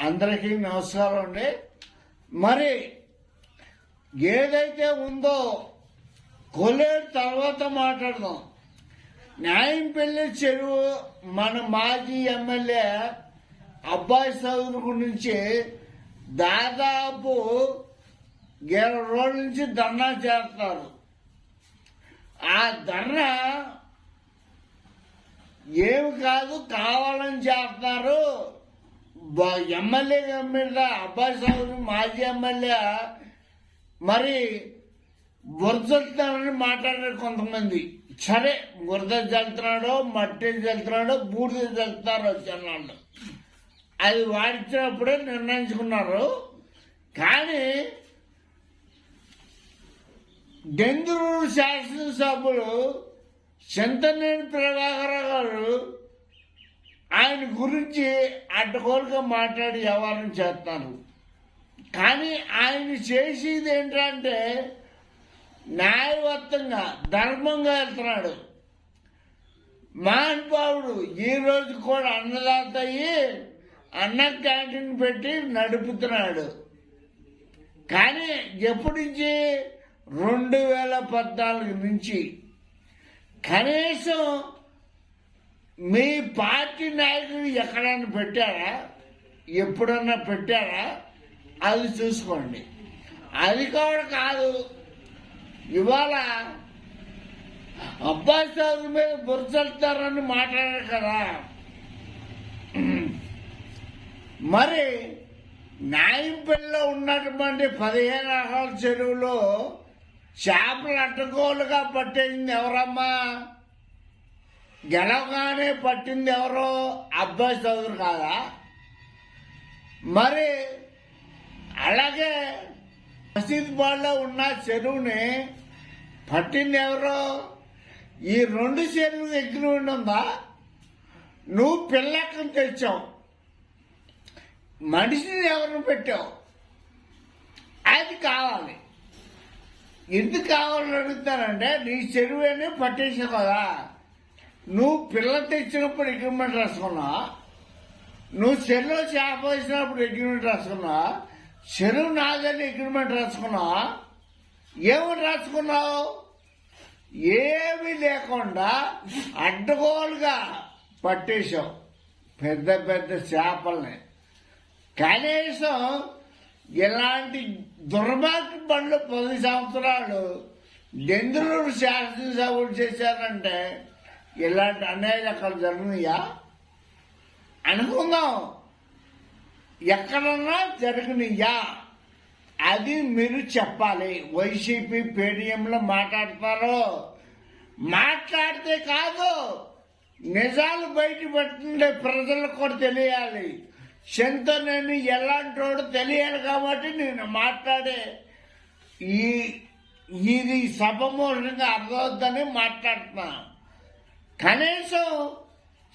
అందరికీ నమస్కారం అండి. మరి ఏదైతే ఉందో కొలేరు తర్వాత మాట్లాడదాం. న్యాయం పెళ్ళి చెరువు మన మాజీ ఎమ్మెల్యే అబ్బాయి చదువు గురించి దాదాపు ఇరవై రోజుల నుంచి ధర్నా చేస్తారు. ఆ ధర్నా ఏమి కాదు కావాలని చేస్తారు. ఎమ్మెల్యే మీద అబ్బాయి మాజీ ఎమ్మెల్యే మరి బురదలుతున్నారని మాట్లాడారు కొంతమంది. సరే బురద జల్లుతున్నాడో మట్టి జల్లుతున్నాడో బూడిద జల్లుతున్నారో జనాలు. అది వాడించినప్పుడే నిర్ణయించుకున్నారు. కానీ దెందులూరు శాసనసభ్యులు చింతనేని ప్రభాకర్ గారు ఆయన గురించి అడ్డగోలుగా మాట్లాడి వ్యవహారం చేస్తాను. కానీ ఆయన చేసేది ఏంటంటే న్యాయబద్ధంగా ధర్మంగా వెళ్తున్నాడు. మహానుభావుడు ఈ రోజు కూడా అన్నదాత అయ్యి అన్న క్యాంటీన్ పెట్టి నడుపుతున్నాడు. కానీ ఎప్పటి నుంచి? రెండు వేల పద్నాలుగు నుంచి. కనీసం మీ పార్టీ నాయకులు ఎక్కడైనా పెట్టారా? ఎప్పుడన్నా పెట్టారా? అది చూసుకోండి. అది కూడా కాదు. ఇవాళ అబ్బాయి చదువు మీద బురచలుతారని మాట్లాడారు కదా. మరి నాయంపల్లిలో ఉన్నటువంటి పదిహేను రకాల చెరువులో చేపలు అడ్డగోలుగా పట్టేసింది ఎవరమ్మా? గెలవగానే పట్టింది ఎవరో అబ్బాయి చదువురు కాదా? మరి అలాగే మసీద్బాడ్లో ఉన్న చెరువుని పట్టింది ఎవరో? ఈ రెండు చెరువులు దగ్గర ఉందా నువ్వు పిల్లక్కని తెచ్చావు. మనిషిని ఎవరిని పెట్టావు? అది కావాలి. ఎందుకు కావాలని అడుగుతానంటే నీ చెరువుని పట్టేసావు కదా. నువ్వు పిల్ల తెచ్చినప్పుడు అగ్రిమెంట్ రాసుకున్నా? నువ్వు చెరువులో చేప వేసినప్పుడు అగ్రిమెంట్ రాసుకున్నా? చెరువు నాదని అగ్రిమెంట్ రాసుకున్నా? ఏమని రాసుకున్నావు? ఏమి లేకుండా అడ్డగోలుగా పట్టేశావు. పెద్ద పెద్ద చేపల్ని. కనీసం ఇలాంటి దుర్మార్గ పనులు పది సంవత్సరాలు దెందులూరు శాసనసభలు చేశారంటే ఇలాంటి అన్యాయాలు అక్కడ జరగనియా అనుకుందాం. ఎక్కడన్నా జరగనియా అది మీరు చెప్పాలి. వైసీపీ పేడిఎంలో మాట్లాడతారు? మాట్లాడితే కాదు. నిజాలు బయట ప్రజలకు కూడా తెలియాలి. నేను ఎలాంటి వాడు తెలియాలి కాబట్టి నేను మాట్లాడే ఈ ఇది సభమూలంగా అర్థమవుద్దని అర్థవద్దని మాట్లాడుతున్నాను.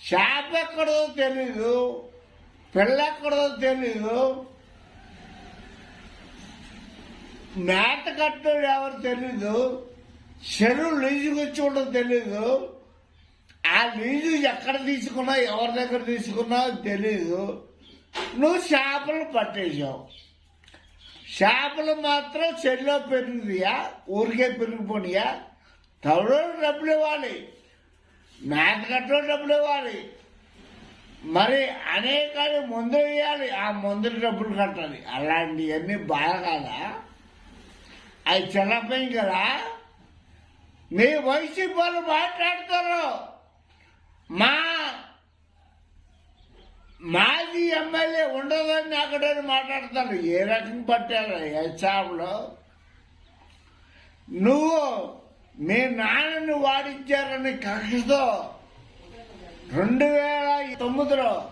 షాప్ ఎక్కడో తెలీదు పిల్లెక్కడో తెలీదు మేత కట్టడం ఎవరు తెలీదు చెరువు లీజుకి వచ్చి ఉండడం తెలీదు ఆ లీజు ఎక్కడ తీసుకున్నా ఎవరి దగ్గర తీసుకున్నా తెలీదు. నువ్వు చేపలు పట్టేశావు. చేపలు మాత్రం చెల్లో పెరుగుదియా ఊరికే పెరిగిపోనియా తవడో డబ్బులు ఇవ్వాలి. మ్యాచ్ కట్టో డబ్బులు ఇవ్వాలి. మరి అనేకాన్ని మందు ఇవ్వాలి ఆ మందులు డబ్బులు కట్టాలి. అలాంటివన్నీ బాగా కాదా? అవి చిన్నపోయి కదా? మీ వైసీపీ వాళ్ళు మాట్లాడతారు. మా మాజీ ఎమ్మెల్యే ఉండదని అక్కడ మాట్లాడతారు ఏ రకం పట్టారు హెచ్ఆర్లో నువ్వు మీ నాన్నని వాడించారని కక్షతో రెండు వేల తొమ్మిదిలో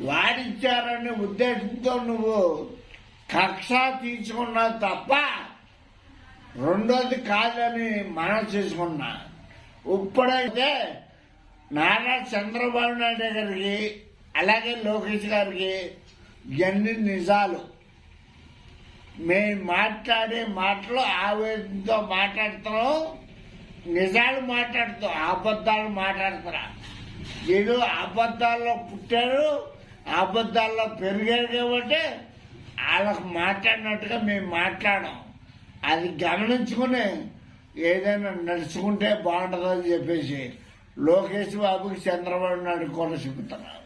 వాడించారనే ఉద్దేశంతో నువ్వు కక్ష తీసుకున్నావు తప్ప రెండోది కాదని మనం చేసుకున్నా. ఇప్పుడైతే నారా చంద్రబాబు నాయుడు గారికి అలాగే లోకేష్ గారికి ఇవన్నీ నిజాలు? మేము మాట్లాడే మాటలు ఆవేదనతో మాట్లాడుతున్నాం. నిజాలు మాట్లాడుతూ అబద్ధాలు మాట్లాడుతున్నా. వీళ్ళు అబద్ధాల్లో పుట్టారు అబద్ధాల్లో పెరిగారు కాబట్టి వాళ్ళకు మాట్లాడినట్టుగా మేము మాట్లాడాం. అది గమనించుకుని ఏదైనా నడుచుకుంటే బాగుంటుందని చెప్పేసి లోకేష్ బాబుకి చంద్రబాబు నాయుడు కూడా చెబుతున్నారు